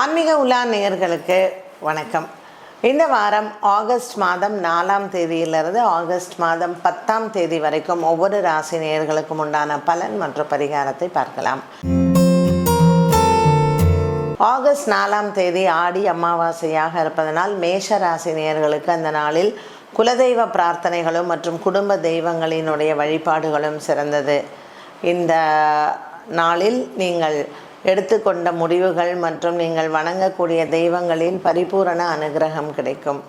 ஆன்மீக உலா நேயர்களுக்கு வணக்கம். இந்த வாரம் ஆகஸ்ட் மாதம் நாலாம் தேதியிலிருந்து ஆகஸ்ட் மாதம் பத்தாம் தேதி வரைக்கும் ஒவ்வொரு ராசி நேயர்களுக்கும் உண்டான பலன் மற்றும் பரிகாரத்தை பார்க்கலாம். ஆகஸ்ட் நாலாம் தேதி ஆடி அமாவாசையாக இருப்பதனால் மேஷ ராசி நேயர்களுக்கு அந்த நாளில் குலதெய்வ பிரார்த்தனைகளும் மற்றும் குடும்ப தெய்வங்களினுடைய வழிபாடுகளும் சிறந்தது. இந்த நாளில் நீங்கள் எடுத்துக்கொண்ட முடிவுகள் மற்றும் நீங்கள் வணங்கக்கூடிய தெய்வங்களின் பரிபூரண அனுகிரகம் கிடைக்கும்.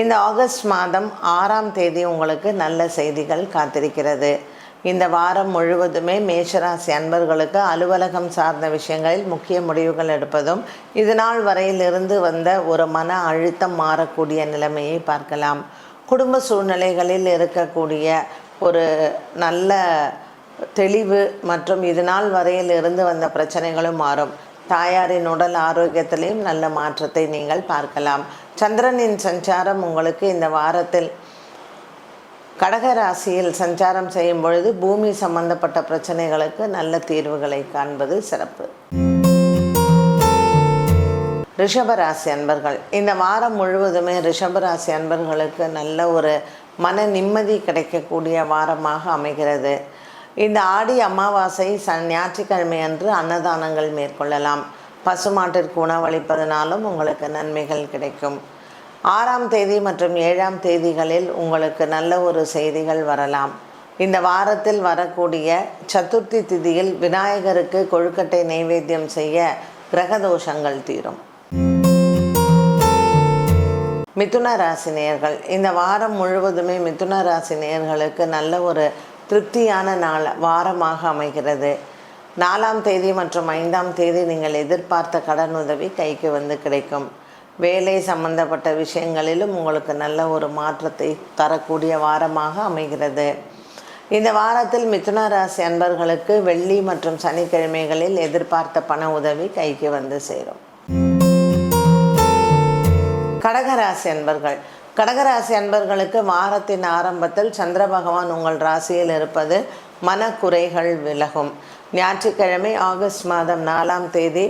இந்த ஆகஸ்ட் மாதம் ஆறாம் தேதி உங்களுக்கு நல்ல செய்திகள் காத்திருக்கிறது. இந்த வாரம் முழுவதுமே மேஷராசி அன்பர்களுக்கு அலுவலகம் சார்ந்த விஷயங்களில் முக்கிய முடிவுகள் எடுப்பதும் இதுநாள் வரையிலிருந்து வந்த ஒரு மன அழுத்தம் மாறக்கூடிய நிலைமையை பார்க்கலாம். குடும்ப சூழ்நிலைகளில் இருக்கக்கூடிய ஒரு நல்ல தெளிவு மற்றும் இது நாள் வரையில் இருந்து வந்த பிரச்சனைகளும் மாறும். தாயாரின் உடல் ஆரோக்கியத்திலையும் நல்ல மாற்றத்தை நீங்கள் பார்க்கலாம். சந்திரனின் சஞ்சாரம் உங்களுக்கு இந்த வாரத்தில் கடக ராசியில் சஞ்சாரம் செய்யும் பொழுது பூமி சம்பந்தப்பட்ட பிரச்சனைகளுக்கு நல்ல தீர்வுகளை காண்பது சிறப்பு. ரிஷபராசி அன்பர்கள் இந்த வாரம் முழுவதுமே ரிஷபராசி அன்பர்களுக்கு நல்ல ஒரு மன நிம்மதி கிடைக்கக்கூடிய வாரமாக அமைகிறது. இந்த ஆடி அமாவாசை சன் ஞாயிற்றுக்கிழமை அன்று அன்னதானங்கள் மேற்கொள்ளலாம். பசுமாட்டிற்கு உணவளிப்பதனாலும் உங்களுக்கு நன்மைகள் கிடைக்கும். ஆறாம் தேதி மற்றும் ஏழாம் தேதிகளில் உங்களுக்கு நல்ல ஒரு செய்திகள் வரலாம். இந்த வாரத்தில் வரக்கூடிய சதுர்த்தி திதியில் விநாயகருக்கு கொழுக்கட்டை நைவேத்தியம் செய்ய கிரகதோஷங்கள் தீரும். மிதுன ராசி நேயர்கள் இந்த வாரம் முழுவதுமே மிதுன ராசி நேயர்களுக்கு நல்ல ஒரு திருப்தியான நாள் வாரமாக அமைகிறது. நாலாம் தேதி மற்றும் ஐந்தாம் தேதி நீங்கள் எதிர்பார்த்த கடன் உதவி கைக்கு வந்து கிடைக்கும். வேலை சம்பந்தப்பட்ட விஷயங்களிலும் உங்களுக்கு நல்ல ஒரு மாற்றத்தை தரக்கூடிய வாரமாக அமைகிறது. இந்த வாரத்தில் மிதுன ராசி அன்பர்களுக்கு வெள்ளி மற்றும் சனிக்கிழமைகளில் எதிர்பார்த்த பண உதவி கைக்கு வந்து சேரும். கடகராசி அன்பர்கள் கடகராசி அன்பர்களுக்கு வாரத்தின் ஆரம்பத்தில் சந்திர பகவான் உங்கள் ராசியில் இருப்பது மனக்குறைகள் விலகும். ஞாயிற்றுக்கிழமை ஆகஸ்ட் மாதம் நாலாம் தேதி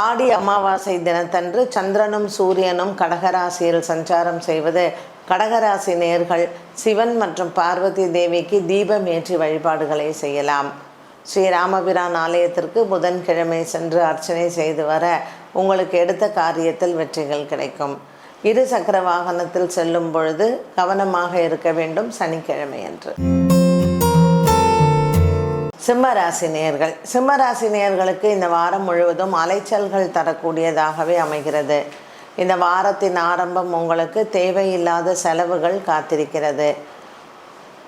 ஆடி அமாவாசை தினத்தன்று சந்திரனும் சூரியனும் கடகராசியில் சஞ்சாரம் செய்வது கடகராசி நேர்கள் சிவன் மற்றும் பார்வதி தேவிக்கு தீபம் ஏற்றி வழிபாடுகளை செய்யலாம். ஸ்ரீராமபிரான் ஆலயத்திற்கு புதன்கிழமை சென்று அர்ச்சனை செய்து வர உங்களுக்கு எடுத்த காரியத்தில் வெற்றிகள் கிடைக்கும். இரு சக்கர வாகனத்தில் செல்லும் பொழுது கவனமாக இருக்க வேண்டும் சனிக்கிழமை என்று சிம்மராசி நேர்கள் சிம்மராசி நேர்களுக்கு இந்த வாரம் முழுவதும் அலைச்சல்கள் தரக்கூடியதாகவே அமைகிறது. இந்த வாரத்தின் ஆரம்பம் உங்களுக்கு தேவையில்லாத செலவுகள் காத்திருக்கிறது.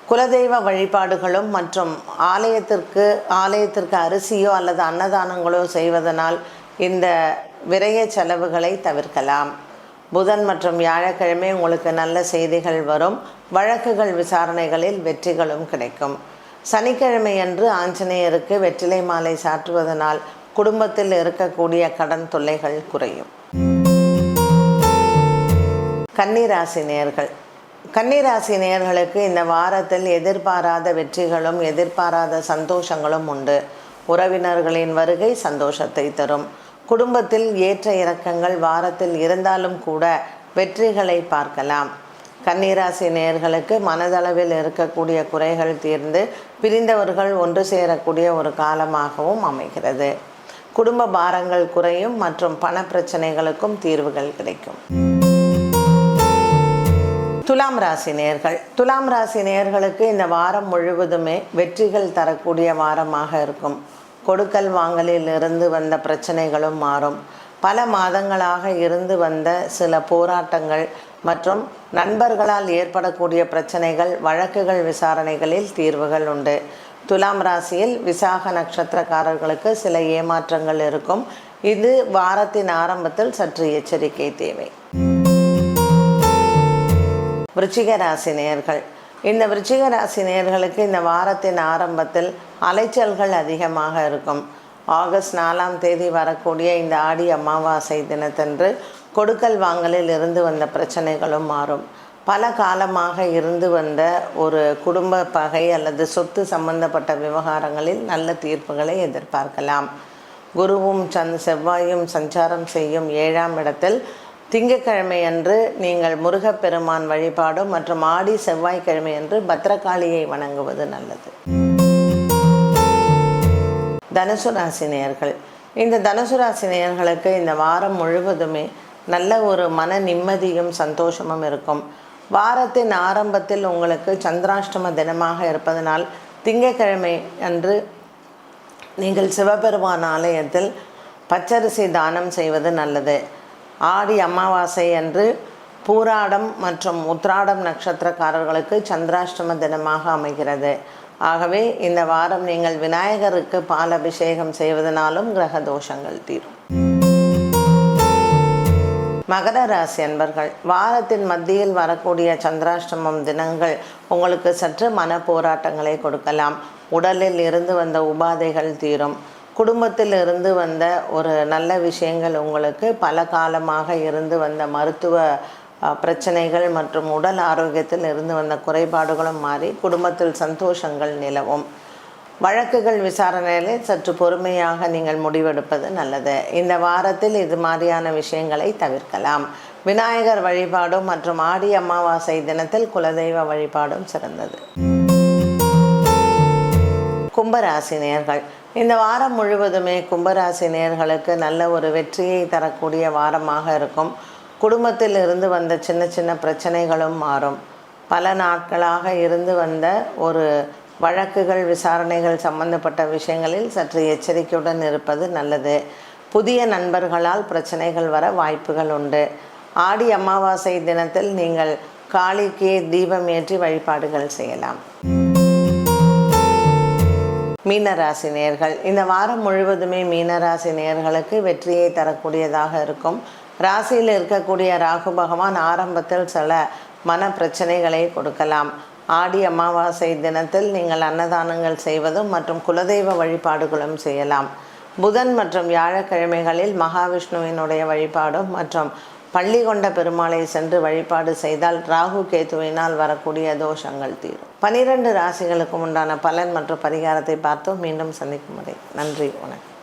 குலதெய்வ வழிபாடுகளும் மற்றும் ஆலயத்திற்கு ஆலயத்திற்கு அரிசியோ அல்லது அன்னதானங்களோ செய்வதனால் இந்த விரைய செலவுகளை தவிர்க்கலாம். புதன் மற்றும் வியாழக்கிழமை உங்களுக்கு நல்ல செய்திகள் வரும். வழக்குகள் விசாரணைகளில் வெற்றிகளும் கிடைக்கும். சனிக்கிழமை அன்று ஆஞ்சநேயருக்கு வெற்றிலை மாலை சாற்றுவதனால் குடும்பத்தில் இருக்கக்கூடிய கடன் தொல்லைகள் குறையும். கன்னிராசி நேர்கள். கன்னிராசி நேர்களுக்கு இந்த வாரத்தில் எதிர்பாராத வெற்றிகளும் எதிர்பாராத சந்தோஷங்களும் உண்டு. உறவினர்களின் வருகை சந்தோஷத்தை தரும். குடும்பத்தில் ஏற்ற இறக்கங்கள் வாரத்தில் இருந்தாலும் கூட வெற்றிகளை பார்க்கலாம். கன்னிராசி நேர்களுக்கு மனதளவில் இருக்கக்கூடிய குறைகள் தீர்ந்து பிரிந்தவர்கள் ஒன்று சேரக்கூடிய ஒரு காலமாகவும் அமைகிறது. குடும்ப பாரங்கள் குறையும் மற்றும் பண பிரச்சனைகளுக்கும் தீர்வுகள் கிடைக்கும். துலாம் ராசி நேர்கள் துலாம் ராசி நேர்களுக்கு இந்த வாரம் முழுவதுமே வெற்றிகள் தரக்கூடிய வாரமாக இருக்கும். கொடுக்கல் வாங்கலில் இருந்து வந்த பிரச்சனைகளும் மாறும். பல மாதங்களாக இருந்து வந்த சில போராட்டங்கள் மற்றும் நண்பர்களால் ஏற்படக்கூடிய பிரச்சனைகள் வழக்குகள் விசாரணைகளில் தீர்வுகள் உண்டு. துலாம் ராசியில் விசாக நட்சத்திரக்காரர்களுக்கு சில ஏமாற்றங்கள் இருக்கும். இது வாரத்தின் ஆரம்பத்தில் சற்று எச்சரிக்கை தேவை. விருச்சிக ராசி நேயர்கள். இந்த விருச்சிக ராசி நேர்களுக்கு இந்த வாரத்தின் ஆரம்பத்தில் அலைச்சல்கள் அதிகமாக இருக்கும். ஆகஸ்ட் நாலாம் தேதி வரக்கூடிய இந்த ஆடி அமாவாசை தினத்தன்று கொடுக்கல் வாங்கலில் இருந்து வந்த பிரச்சனைகளும் மாறும். பல காலமாக இருந்து வந்த ஒரு குடும்ப பகை அல்லது சொத்து சம்பந்தப்பட்ட விவகாரங்களில் நல்ல தீர்ப்புகளை எதிர்பார்க்கலாம். குருவும் சந்த் செவ்வாயும் சஞ்சாரம் செய்யும் ஏழாம் இடத்தில் திங்கக்கிழமை அன்று நீங்கள் முருகப்பெருமான் வழிபாடு மற்றும் ஆடி செவ்வாய்க்கிழமை அன்று பத்ரகாளியை வணங்குவது நல்லது. தனுசு ராசி நேயர்கள். இந்த தனுசு ராசி நேயர்களுக்கு இந்த வாரம் முழுவதுமே நல்ல ஒரு மன நிம்மதியும் சந்தோஷமும் இருக்கும். வாரத்தின் ஆரம்பத்தில் உங்களுக்கு சந்திராஷ்டம தினமாக இருப்பதனால் திங்கட்கிழமை அன்று நீங்கள் சிவபெருமான் ஆலயத்தில் பச்சரிசி தானம் செய்வது நல்லது. ஆடி அமாவாசை அன்று பூராடம் மற்றும் உத்ராடம் நட்சத்திரக்காரர்களுக்கு சந்திராஷ்டம தினமாக அமைகிறது. ஆகவே இந்த வாரம் நீங்கள் விநாயகருக்கு பால் அபிஷேகம் செய்வதனாலும் கிரக தோஷங்கள் தீரும். மகர ராசி அன்பர்கள் வாரத்தின் மத்தியில் வரக்கூடிய சந்திராஷ்டமம் தினங்கள் உங்களுக்கு சற்று மன போராட்டங்களை கொடுக்கலாம். உடலில் இருந்து வந்த உபாதைகள் தீரும். குடும்பத்தில் இருந்து வந்த ஒரு நல்ல விஷயங்கள் உங்களுக்கு பல காலமாக இருந்து வந்த மருத்துவ பிரச்சனைகள் மற்றும் உடல் ஆரோக்கியத்தில் இருந்து வந்த குறைபாடுகளும் மாறி குடும்பத்தில் சந்தோஷங்கள் நிலவும். வழக்குகள் விசாரணையில் சற்று பொறுமையாக நீங்கள் முடிவெடுப்பது நல்லது. இந்த வாரத்தில் இது மாதிரியான விஷயங்களை தவிர்க்கலாம். விநாயகர் வழிபாடும் மற்றும் ஆடி அமாவாசை தினத்தில் குலதெய்வ வழிபாடும் சிறந்தது. கும்பராசி நேர்கள். இந்த வாரம் முழுவதுமே கும்பராசி நேர்களுக்கு நல்ல ஒரு வெற்றியை தரக்கூடிய வாரமாக இருக்கும். குடும்பத்தில் இருந்து வந்த சின்ன சின்ன பிரச்சனைகளும் மாறும். பல நாட்களாக இருந்து வந்த ஒரு வழக்குகள் விசாரணைகள் சம்பந்தப்பட்ட விஷயங்களில் சற்று எச்சரிக்கையுடன் இருப்பது நல்லது. புதிய நண்பர்களால் பிரச்சனைகள் வர வாய்ப்புகள் உண்டு. ஆடி அமாவாசை தினத்தில் நீங்கள் காளிக்கு தீபம் ஏற்றி வழிபாடுகள் செய்யலாம். மீனராசி நேர்கள். இந்த வாரம் முழுவதுமே மீனராசி நேர்களுக்கு வெற்றியை தரக்கூடியதாக இருக்கும். ராசியில் இருக்கக்கூடிய ராகு பகவான் ஆரம்பத்தில் சில மன பிரச்சனைகளை கொடுக்கலாம். ஆடி அமாவாசை தினத்தில் நீங்கள் அன்னதானங்கள் செய்வதும் மற்றும் குலதெய்வ வழிபாடுகளும் செய்யலாம். புதன் மற்றும் வியாழக்கிழமைகளில் மகாவிஷ்ணுவினுடைய வழிபாடும் மற்றும் பள்ளி கொண்ட பெருமாளை சென்று வழிபாடு செய்தால் ராகு கேத்துவினால் வரக்கூடிய தோஷங்கள் தீரும். பனிரெண்டு ராசிகளுக்கும் உண்டான பலன் மற்றும் பரிகாரத்தை பார்த்து மீண்டும் சந்திக்கும் வரை நன்றி வணக்கம்.